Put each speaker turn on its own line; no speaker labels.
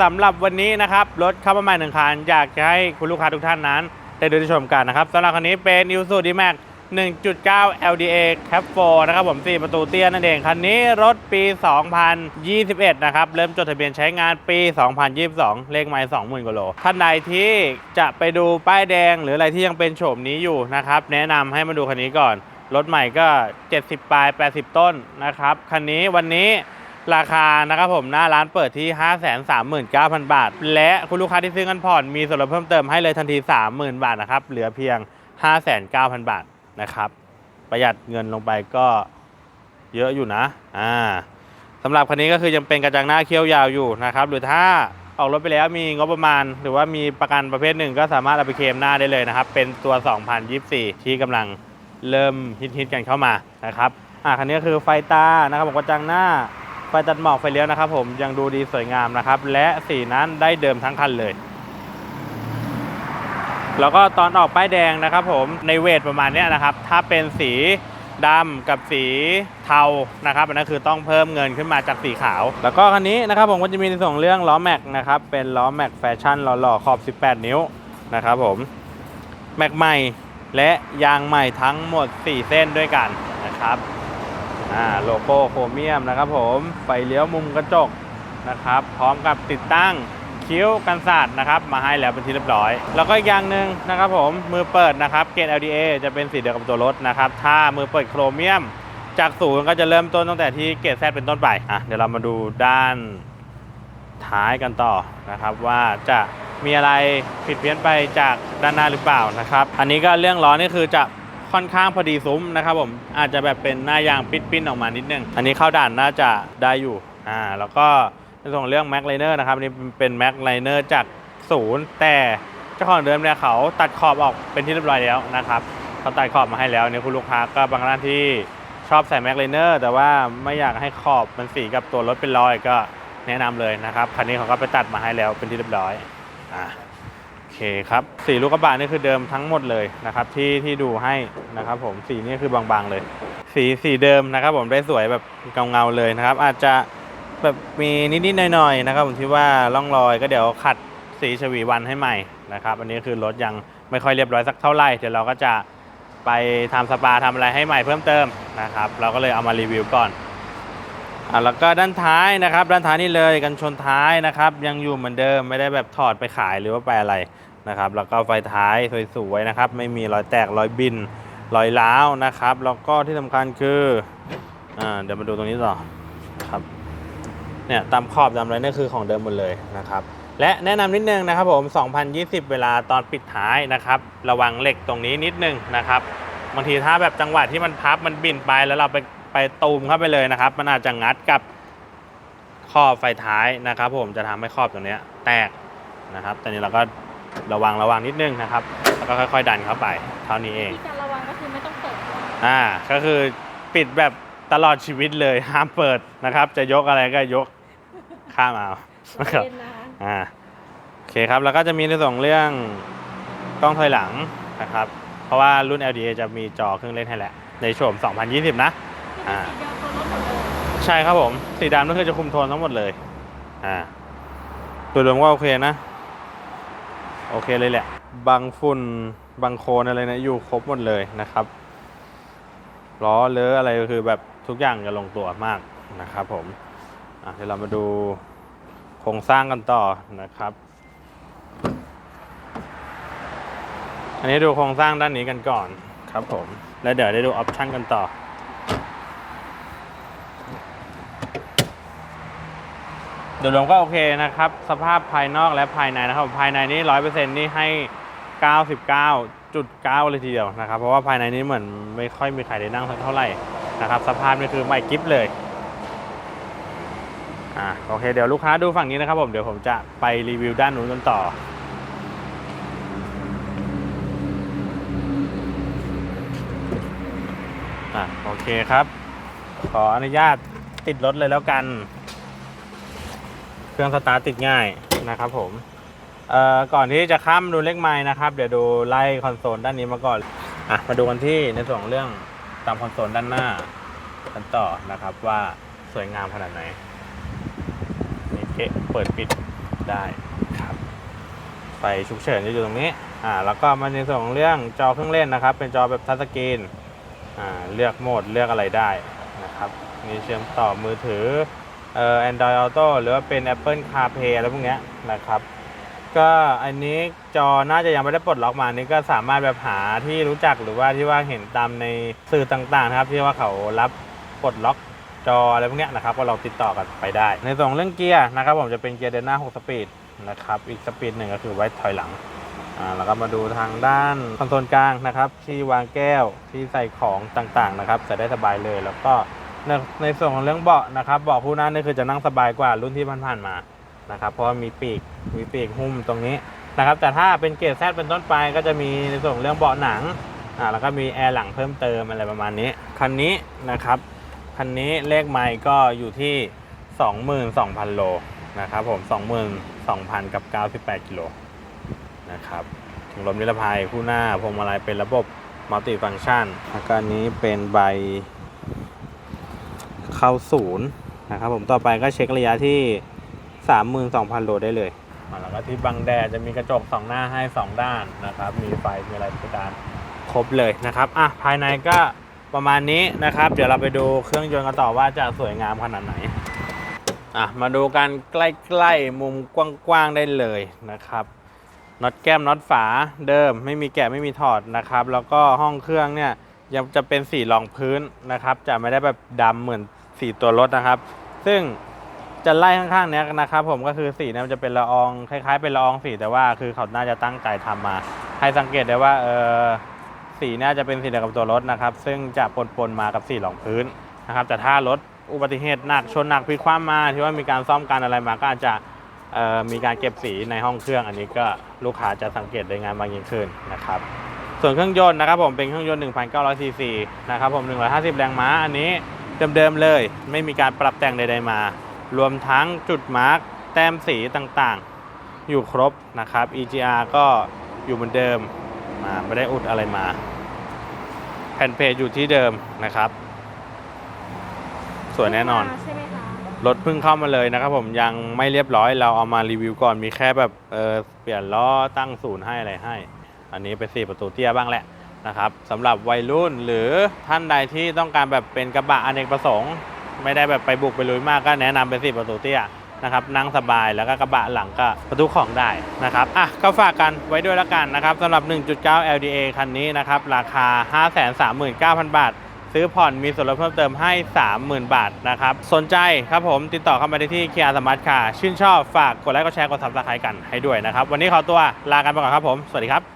สำหรับวันนี้นะครับ รถเข้ามาใหม่หนึ่งคันอยากจะให้คุณลูกค้าทุกท่านนั้น ได้ดูได้ชมกันนะครับสำหรับคันนี้เป็น i s u d m a x 1.9 LDA Cap 4นะครับผม 4 ประตูเตี้ยนั่นเอง คันนี้รถปี 2021 นะครับ เริ่มจดทะเบียนใช้งานปี 2022 เลขไมล์20,000กว่าโลท่านใดที่จะไปดูป้ายแดงหรืออะไรที่ยังเป็นโฉมนี้อยู่นะครับ แนะนำให้มาดูคันนี้ก่อน รถใหม่ก็ 70 ปลาย 80 ต้นนะครับ คันนี้วันนี้ ราคานะครับผมหน้าร้านเปิดที่ 539,000 บาท และคุณลูกค้าที่ซื้อเงินผ่อนมีส่วนลดเพิ่มเติมให้เลยทันที 30,000 บาทนะครับ เหลือเพียง509,000 บาทนะครับ ประหยัดเงินลงไปก็เยอะอยู่นะอ่าสำหรับคันนี้ก็คือยังเป็นกระจังหน้าเคี้ยวยาวอยู่นะครับ หรือถ้าออกรถไปแล้วมีงบประมาณ หรือว่ามีประกันประเภทหนึ่งก็สามารถเอาไปเคลมหน้าได้เลยนะครับ เป็นตัว 2024 ที่กำลังเริ่มฮิตๆกันเข้ามานะครับอ่าคันนี้ก็คือไฟตานะครับผมกระจังหน้า ฟตัดหมอกไฟเลี้ยวนะครับ ผมยังดูดีสวยงามนะครับ และสีนั้นได้เดิมทั้งคันเลย แล้วก็ตอนออกป้ายแดงนะครับ ผมในเวทประมาณนี้นะครับ ถ้าเป็นสีดำกับสีเทานะครับอันนั้นคือต้องเพิ่มเงินขึ้นมาจากสีขาว แล้วก็คันนี้นะครับผมก็จะมีในส่วนของเรื่องล้อแม็กนะครับเป็นล้อแม็กแฟชั่นหล่อๆขอบ 18 นิ้วนะครับผมแม็กใหม่และยางใหม่ทั้งหมด 4 เส้นด้วยกันนะครับ อ่าโลโก้โครเมียมนะครับผมไฟเลี้ยวมุมกระจกนะครับ พร้อมกับติดตั้งคิ้วกันศาสตร์นะครับ มาให้แล้วเป็นที่เรียบร้อย แล้วก็อีกอย่างหนึ่งนะครับผมมือเปิดนะครับเกต LDA จะเป็นสีเดียวกับตัวรถนะครับ ถ้ามือเปิดโครเมียม จากศูนย์ก็จะเริ่มต้นตั้งแต่ที่เกตแซเป็นต้นไปอะเดี๋ยวเรามาดูด้านท้ายกันต่อนะครับ ว่าจะมีอะไรผิดเพี้ยนไปจากด้านหน้าหรือเปล่านะครับ อันนี้ก็เรื่องล้อนี่คือจะ ค่อนข้างพอดีซุ้มนะครับผมอาจจะแบบเป็นหน้ายางปิดปิ้นออกมานิดนึง อันนี้เข้าด่านน่าจะได้อยู่อ่าแล้วก็ในส่วนของเรื่องแม็กไลเนอร์นะครับนนี้เป็นแม็กไลเนอร์จากศูนย์แต่เจ้าของเดิมเนี่ยเขาตัดขอบออกเป็นที่เรียบร้อยแล้วนะครับเขาตัดขอบมาให้แล้วเนี่ยคุณลูกค้าก็บางท่านที่ชอบใส่แม็กไลเนอร์แต่ว่าไม่อยากให้ขอบมันสีกับตัวรถเป็นรอยก็แนะนำเลยนะครับคันนี้เขาก็ไปตัดมาให้แล้วเป็นที่เรียบร้อยอ่า เคครับสีลูกกระบะนี่คือเดิมทั้งหมดเลยนะครับที่ที่ดูให้นะครับผมสีนี่คือบางๆเลย สีสีเดิมนะครับ ผมได้สวยแบบเงาๆเลยนะครับ อาจจะแบบมีนิดๆหน่อยๆนะครับ ผมที่ว่าร่องรอยก็เดี๋ยวขัดสีฉวีวันให้ใหม่นะครับอันนี้คือรถยังไม่ค่อยเรียบร้อยสักเท่าไหร่เดี๋ยวเราก็จะไปทำสปาทำอะไรให้ใหม่เพิ่มเติมนะครับ เราก็เลยเอามารีวิวก่อน อะแล้วก็ด้านท้ายนะครับ ด้านท้ายนี่เลยกันชนท้ายนะครับ ยังอยู่เหมือนเดิมไม่ได้แบบถอดไปขายหรือว่าไปอะไรนะครับ แล้วก็ไฟท้ายสวยๆนะครับ ไม่มีรอยแตกรอยบินรอยร้าวนะครับ แล้วก็ที่สำคัญคืออ่าเดี๋ยวมาดูตรงนี้ต่อครับเนี่ยตามขอบตามอะไรนี่คือของเดิมหมดเลยนะครับ และแนะนำนิดนึงนะครับผม 2020 เวลาตอนปิดท้ายนะครับ ระวังเหล็กตรงนี้นิดนึงนะครับบางทีถ้าแบบจังหวะที่มันพับมันบินไปแล้วเราไป ไปตูมเข้าไปเลยนะครับ มันอาจจะงัดกับขอบไฟท้ายนะครับ ผมจะทำให้ขอบตรงเนี้ยแตกนะครับตอนนี้เราก็ระวังระวังนิดนึงนะครับ แล้วก็ค่อย ๆ ดันเข้าไปเท่านี้เอง
ที่การระวังก็คือไม่ต้องเปิด
อ่าก็คือปิดแบบตลอดชีวิตเลยห้ามเปิดนะครับ จะยกอะไรก็ยกข้ามเอานะครับ
เย็นนะคะ
อ่าโอเคครับแล้วก็จะมีในส่วนของเรื่องกล้องถอยหลังนะครับ เพราะว่ารุ่น LDA จะมีจอเครื่องเล่นให้แหละ ในโฉม 2020 นะ
ที่เป็นสีเดียวตัวรถหมดเลย
ใช่ครับผม สีดำก็คือจะคุมโทนทั้งหมดเลย อ่า ตัวรวมก็โอเคนะ โอเคเลยแหละ บางฝุ่น บางโคลนอะไรนะอยู่ครบหมดเลยนะครับ ล้อเลอะอะไรก็คือแบบทุกอย่างจะลงตัวมากนะครับผม อะเดี๋ยวเรามาดูโครงสร้างกันต่อนะครับ อันนี้ดูโครงสร้างด้านนี้กันก่อนครับผม แล้วเดี๋ยวได้ดูออปชั่นกันต่อ โดยรวมก็โอเคนะครับ สภาพภายนอกและภายในนะครับ ภายในนี้ร้อยเปอร์เซ็นต์นี่ให้99.9เลยทีเดียวนะครับ เพราะว่าภายในนี้เหมือนไม่ค่อยมีใครได้นั่งสักเท่าไหร่นะครับ สภาพนี่คือใหม่กิฟเลยอ่าโอเค เดี๋ยวลูกค้าดูฝั่งนี้นะครับผม เดี๋ยวผมจะไปรีวิวด้านนู้นกันต่ออะโอเคครับ ขออนุญาตติดรถเลยแล้วกัน เครื่องสตาร์ทติดง่ายนะครับผมเอ่อก่อนที่จะข้ามดูเลขไม้นะครับ เดี๋ยวดูไล่คอนโซลด้านนี้มาก่อนอะมาดูกันที่ในส่วนของเรื่องตามคอนโซลด้านหน้ากันต่อนะครับว่าสวยงามขนาดไหนนี่เกะเปิดปิดได้ครับไฟฉุกเฉินจะอยู่ตรงนี้อ่าแล้วก็มาในส่วนของเรื่องจอเครื่องเล่นนะครับ เป็นจอแบบทัชสกรีนอ่าเลือกโหมดเลือกอะไรได้นะครับมีเชื่อมต่อมือถือ เอ่อ Android Auto หรือว่าเป็น Apple CarPlay อะไรพวกเนี้ยนะครับ ก็อันนี้จอน่าจะยังไม่ได้ปลดล็อกมานี่ก็สามารถแบบหาที่รู้จักหรือว่าที่ว่าเห็นตามในสื่อต่างๆนะครับที่ว่าเขารับปลดล็อกจออะไรพวกเนี้ยนะครับก็ลองติดต่อกันไปได้ ในส่วนของเรื่องเกียร์นะครับผมจะเป็นเกียร์เดินหน้า 6 สปีดนะครับอีกสปีดหนึ่งก็คือไว้ถอยหลังอ่าแล้วก็มาดูทางด้านคอนโซลกลางนะครับ ที่วางแก้วที่ใส่ของต่างๆนะครับใส่ได้สบายเลยแล้วก็ ในในส่วนของเรื่องเบาะนะครับเบาะผู้นั่งนี่คือจะนั่งสบายกว่ารุ่นที่ผ่านๆมานะครับ เพราะมีปีกมีปีกหุ้มตรงนี้นะครับ แต่ถ้าเป็นเกรดแซดเป็นต้นไปก็จะมีในส่วนเรื่องเบาะหนังอ่าแล้วก็มีแอร์หลังเพิ่มเติมอะไรประมาณนี้คันนี้นะครับคันนี้เลขไมล์ก็อยู่ที่ 22,000 โลนะครับผม 22,000 กับ 98 กิโลนะครับถุงลมนิรภัยคู่หน้าพวงมาลัยเป็นระบบมัลติฟัง c t ชันแล้วก็นี้เป็นใบ เข้าศูนย์นะครับผมต่อไปก็เช็คระยะที่ 32,000 โลได้เลยอ่าแล้วก็ที่บังแดดจะมีกระจกสองหน้าให้ 2 ด้านนะครับ มีไฟ มีอะไรทุกด้านครบเลยนะครับอะภายในก็ประมาณนี้นะครับ เดี๋ยวเราไปดูเครื่องยนต์กันต่อว่าจะสวยงามขนาดไหนอะมาดูกันใกล้ๆมุมกว้างๆได้เลยนะครับน็อตแก้มน็อตฝาเดิมไม่มีแกะไม่มีถอดนะครับ แล้วก็ห้องเครื่องเนี่ยยังจะเป็นสีรองพื้นนะครับ จะไม่ได้แบบดำเหมือน สีตัวรถนะครับ ซึ่งจะไล่ข้างๆเนี้ยนะครับ ผมก็คือสีเนี่ยมันจะเป็นละอองคล้าย ๆ เป็นละอองสีแต่ว่าคือเขาน่าจะตั้งใจทำมา ให้สังเกตได้ว่าเออสีน่าจะเป็นสีเดียวกับตัวรถนะครับ ซึ่งจะปนๆมากับสีรองพื้นนะครับ แต่ถ้ารถอุบัติเหตุหนักชนหนักพลิกคว่ำมาที่ว่ามีการซ่อมการอะไรมาก็อาจจะมีการเก็บสีในห้องเครื่อง อันนี้ก็ลูกค้าจะสังเกตได้งานมากยิ่งขึ้นนะครับ ส่วนเครื่องยนต์นะครับผมเป็นเครื่องยนต์1,900ซีซีนะครับผม150 แรงม้าอันนี้ เดิมๆเลย ไม่มีการปรับแต่งใดๆมา รวมทั้งจุดมาร์กแต้มสีต่างๆ อยู่ครบนะครับ EGR ก็อยู่เหมือนเดิมอ่าไม่ได้อุดอะไรมา แผ่นเพจอยู่ที่เดิมนะครับ สวยแน่นอน
ใช่ไหมคะ
รถเพิ่งเข้ามาเลยนะครับผมยังไม่เรียบร้อยเราเอามารีวิวก่อนมีแค่แบบเออเปลี่ยนล้อตั้งศูนย์ให้อะไรให้ อันนี้เป็นสี่ประตูเตี้ยบ้างแหละ นะครับสำหรับวัยรุ่นหรือท่านใดที่ต้องการแบบเป็นกระบะอเนกประสงค์ ไม่ได้แบบไปบุกไปลุยมากก็แนะนำเป็นสี่ประตูเตี้ยนะครับนั่งสบายแล้วก็กระบะหลังก็ประตูของได้นะครับอะก็ฝากกันไว้ด้วยละกันนะครับสำหรับ 1.9 LDA คันนี้นะครับราคา 539,000 บาท ซื้อผ่อนมีส่วนลดเพิ่มเติมให้ 30,000 บาทนะครับสนใจครับผมติดต่อเข้ามาได้ที่เคียร์สมาร์ทคาชื่นชอบฝากกดไลค์กดแชร์กดซับสไครต์กันให้ด้วยนะครับวันนี้ขอตัวลากันไปก่อนครับผม สวัสดีครับ